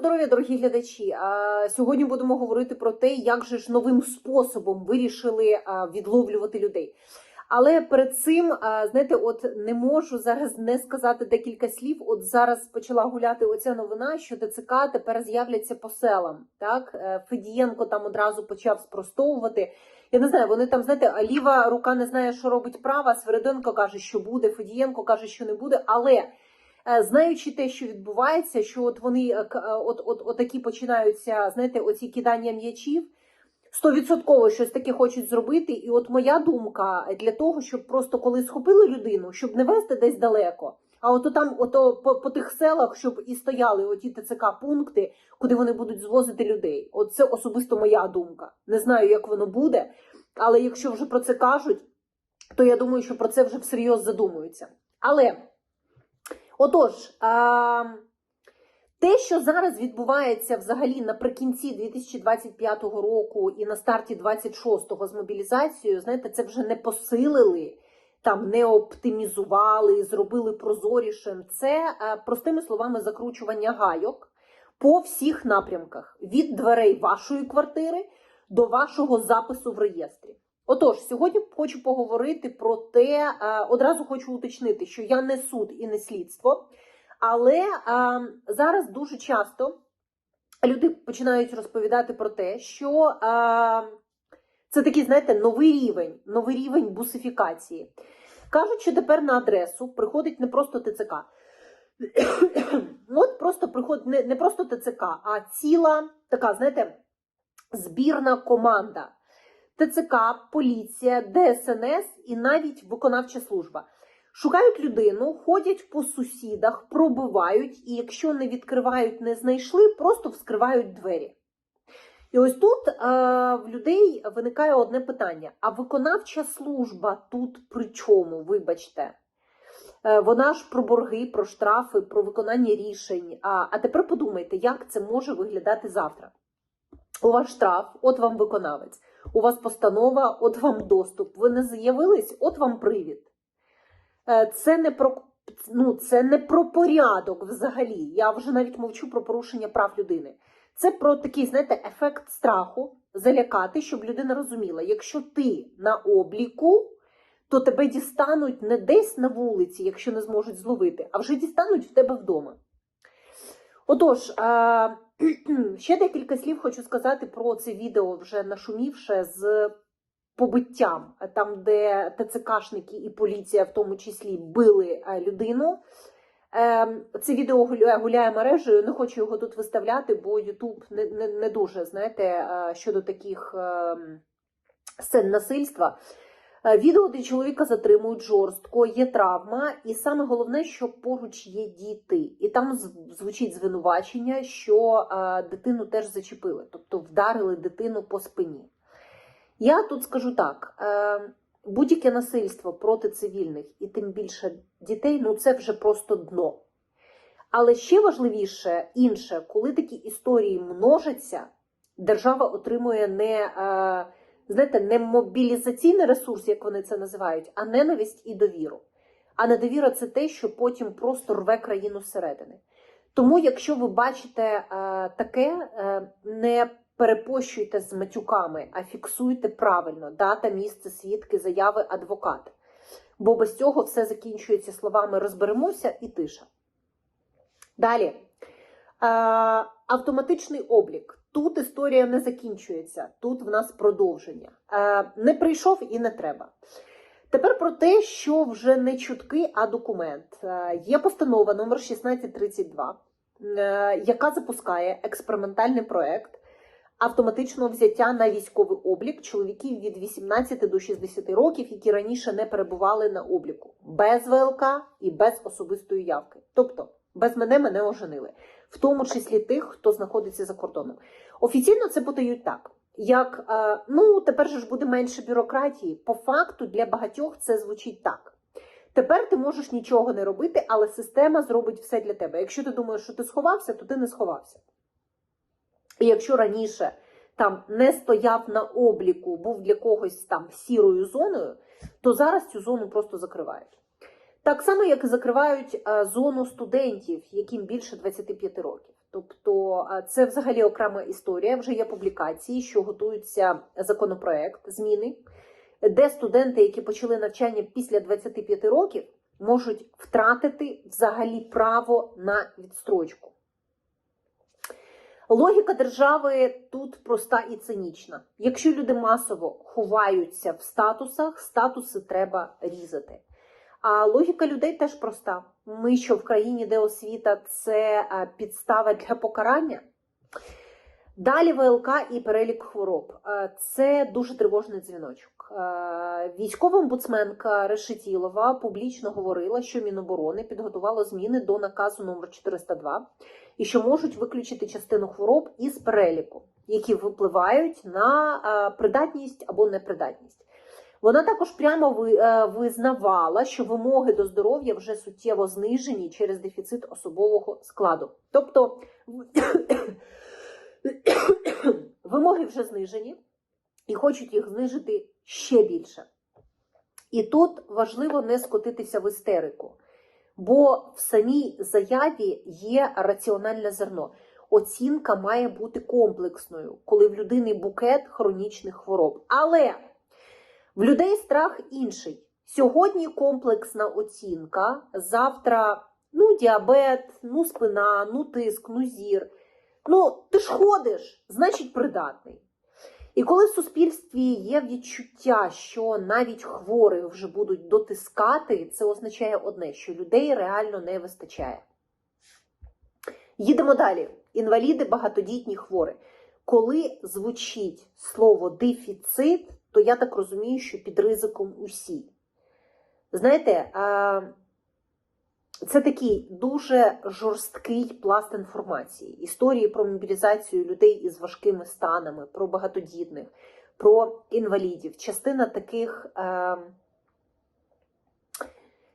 здоров'я, дорогі глядачі. Сьогодні будемо говорити про те, як же ж новим способом вирішили відловлювати людей. Але перед цим, знаєте, от не можу зараз не сказати декілька слів. От зараз почала гуляти оця новина, що ТЦК тепер з'являться по селам. Так, Е, Федієнко там одразу почав спростовувати. Я не знаю, вони там, знаєте, ліва рука не знає, що робить права. Свериденко каже, що буде, Федієнко каже, що не буде. Але знаючи те, що відбувається, що от вони е, е, от, от, от такі починаються, знаєте, оці кидання м'ячів. Стовідсотково щось таке хочуть зробити, і от моя думка для того, щоб просто коли схопили людину, щоб не вести десь далеко, а ото там, ото по, по тих селах, щоб і стояли оті ТЦК пункти, куди вони будуть звозити людей. От це особисто моя думка. Не знаю, як воно буде, але якщо вже про це кажуть, то я думаю, що про це вже всерйоз задумуються. Але отож, а, те, що зараз відбувається взагалі наприкінці 2025 року і на старті 26-го з мобілізацією, знаєте, це вже не посилили, там не оптимізували, зробили прозорішим. Це простими словами закручування гайок по всіх напрямках від дверей вашої квартири до вашого запису в реєстрі. Отож, сьогодні хочу поговорити про те, е, одразу хочу уточнити, що я не суд і не слідство. Але зараз дуже часто люди починають розповідати про те, що це такий, знаєте, новий рівень, новий рівень бусифікації. Кажуть, що тепер на адресу приходить не просто ТЦК. От просто приходить не, не просто ТЦК, а ціла така, знаєте, збірна команда. ТЦК, поліція, ДСНС і навіть виконавча служба. Шукають людину, ходять по сусідах, пробивають, і якщо не відкривають, не знайшли, просто вскривають двері. І ось тут е, в людей виникає одне питання: а виконавча служба тут при чому? Вибачте? Е, вона ж про борги, про штрафи, про виконання рішень. А, а тепер подумайте, як це може виглядати завтра. У вас штраф, от вам виконавець. У вас постанова, от вам доступ. Ви не з'явились, от вам привід. Е, Це не про ну, це не про порядок взагалі. Я вже навіть мовчу про порушення прав людини. Це про такий, знаєте, ефект страху, залякати, щоб людина розуміла, якщо ти на обліку, то тебе дістануть не десь на вулиці, якщо не зможуть зловити, а вже дістануть в тебе вдома. Отож, е, ще декілька слів хочу сказати про це відео, вже нашумівше з побиттям, там, де ТЦКшники і поліція в тому числі били е, людину. Е, Це відео гуляє, мережею, не хочу його тут виставляти, бо Ютуб не, не, не дуже, знаєте, е, щодо таких е, сцен насильства. Е, Відео, де чоловіка затримують жорстко, є травма, і саме головне, що поруч є діти. І там звучить звинувачення, що е, дитину теж зачепили, тобто вдарили дитину по спині. Я тут скажу так: е, будь-яке насильство проти цивільних і тим більше дітей, ну це вже просто дно. Але ще важливіше інше, коли такі історії множаться, держава отримує не, знаєте, не мобілізаційний ресурс, як вони це називають, а ненависть і довіру. А недовіра це те, що потім просто рве країну зсередини. Тому, якщо ви бачите е, таке, е, не перепощуйте з матюками, а фіксуйте правильно дата, місце, свідки, заяви, адвокат. Бо без цього все закінчується словами розберемося і тиша. Далі. Е, автоматичний облік. Тут історія не закінчується, тут в нас продовження. Е, не прийшов і не треба. Тепер про те, що вже не чутки, а документ. Е, Є постанова номер 1632, е, яка запускає експериментальний проект автоматичного взяття на військовий облік чоловіків від 18 до 60 років, які раніше не перебували на обліку, без ВЛК і без особистої явки. Тобто, без мене мене оженили, в тому числі тих, хто знаходиться за кордоном. Офіційно це подають так. Як е, ну тепер ж буде менше бюрократії. По факту для багатьох це звучить так. Тепер ти можеш нічого не робити, але система зробить все для тебе. Якщо ти думаєш, що ти сховався, то ти не сховався. І якщо раніше там не стояв на обліку, був для когось там сірою зоною, то зараз цю зону просто закривають. Так само, як і закривають е, зону студентів, яким більше 25 років. Тобто це взагалі окрема історія. Вже є публікації, що готується законопроект зміни, де студенти, які почали навчання після 25 років, можуть втратити взагалі право на відстрочку. Логіка держави тут проста і цинічна. Якщо люди масово ховаються в статусах, статуси треба різати. А логіка людей теж проста. Ми що в країні, де освіта це підстава для покарання. Далі ВЛК і перелік хвороб. Е, Це дуже тривожний дзвіночок. Е, Військова омбудсменка Решетілова публічно говорила, що Міноборони підготувало зміни до наказу номер 402 і що можуть виключити частину хвороб із переліку, які випливають на е, придатність або непридатність. Вона також прямо е, визнавала, що вимоги до здоров'я вже суттєво знижені через дефіцит особового складу. Тобто вимоги вже знижені і хочуть їх знижити ще більше. І тут важливо не скотитися в істерику, бо в самій заяві є раціональне зерно. Оцінка має бути комплексною, коли в людини букет хронічних хвороб. Але в людей страх інший. Сьогодні комплексна оцінка, завтра ну, діабет, ну, спина, ну, тиск, ну, зір. Ну, ти ж ходиш, значить придатний. І коли в суспільстві є відчуття, що навіть хворих вже будуть дотискати, це означає одне, що людей реально не вистачає. Їдемо далі. Інваліди, багатодітні хворі. Коли звучить слово дефіцит, то я так розумію, що під ризиком усі. Знаєте, це такий дуже жорсткий пласт інформації. Історії про мобілізацію людей із важкими станами, про багатодітних, про інвалідів. Частина таких,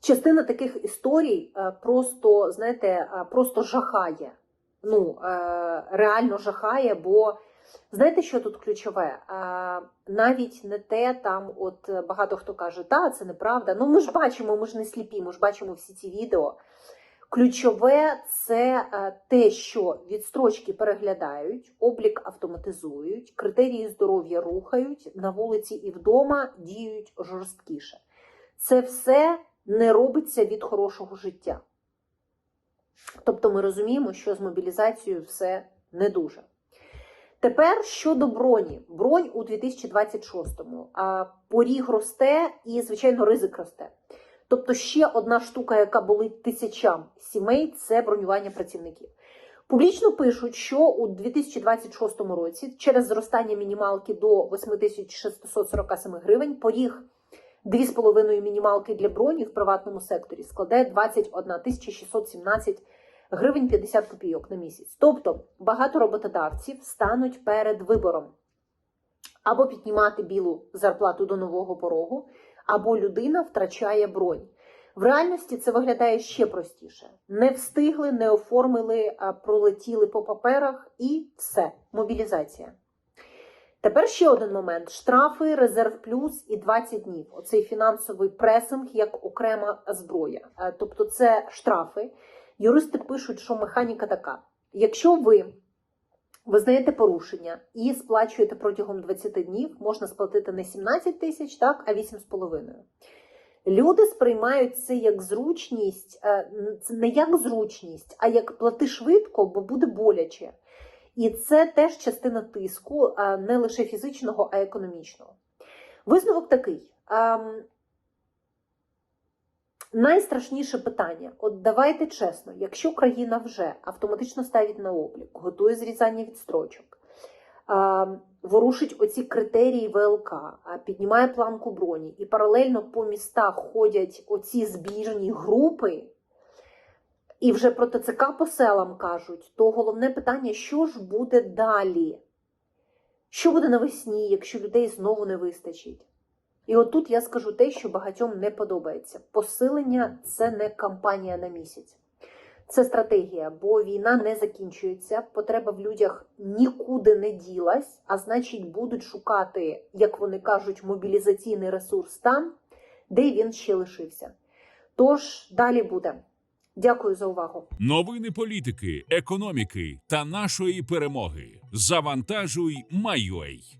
частина таких історій просто, знаєте, просто жахає. Ну, реально жахає, бо знаєте, що тут ключове? Навіть не те, там, от е, багато хто каже, та це неправда. Ну, ми ж бачимо, ми ж не сліпі, ми ж бачимо всі ці відео. Ключове це е, те, що відстрочки переглядають, облік автоматизують, критерії здоров'я рухають, на вулиці і вдома діють жорсткіше. Це все не робиться від хорошого життя. Тобто ми розуміємо, що з мобілізацією все не дуже. Тепер щодо броні. Бронь у 2026-му. А, Поріг росте і, звичайно, ризик росте. Тобто ще одна штука, яка болить тисячам сімей, це бронювання працівників. Публічно пишуть, що у 2026 році через зростання мінімалки до 8647 гривень поріг 2,5 мінімалки для броні в приватному секторі складе 21 617 гривень 50 копійок на місяць. Тобто багато роботодавців стануть перед вибором або піднімати білу зарплату до нового порогу, або людина втрачає бронь. В реальності це виглядає ще простіше. Не встигли, не оформили, а пролетіли по паперах і все, мобілізація. Тепер ще один момент: штрафи, резерв плюс і 20 днів. Оцей фінансовий пресинг як окрема зброя. Е, Тобто, це штрафи. Юристи пишуть, що механіка така: якщо ви визнаєте порушення і сплачуєте протягом 20 днів, можна сплатити не 17 тисяч, так, а 8,5. Люди сприймають це як зручність, е, це не як зручність, а як плати швидко, бо буде боляче. І це теж частина тиску, не лише фізичного, а економічного. Висновок такий. Найстрашніше питання: от давайте чесно, якщо країна вже автоматично ставить на облік, готує зрізання відстрочок, ворушить оці критерії ВЛК, піднімає планку броні, і паралельно по містах ходять оці збіжні групи, і вже про ТЦК по селам кажуть, то головне питання, що ж буде далі? Що буде навесні, якщо людей знову не вистачить? І отут я скажу те, що багатьом не подобається. Посилення це не кампанія на місяць. Це стратегія, бо війна не закінчується, потреба в людях нікуди не ділась, а значить, будуть шукати, як вони кажуть, мобілізаційний ресурс там, де він ще лишився. Тож далі буде. Дякую за увагу. Новини політики, економіки та нашої перемоги. Завантажуй, майой.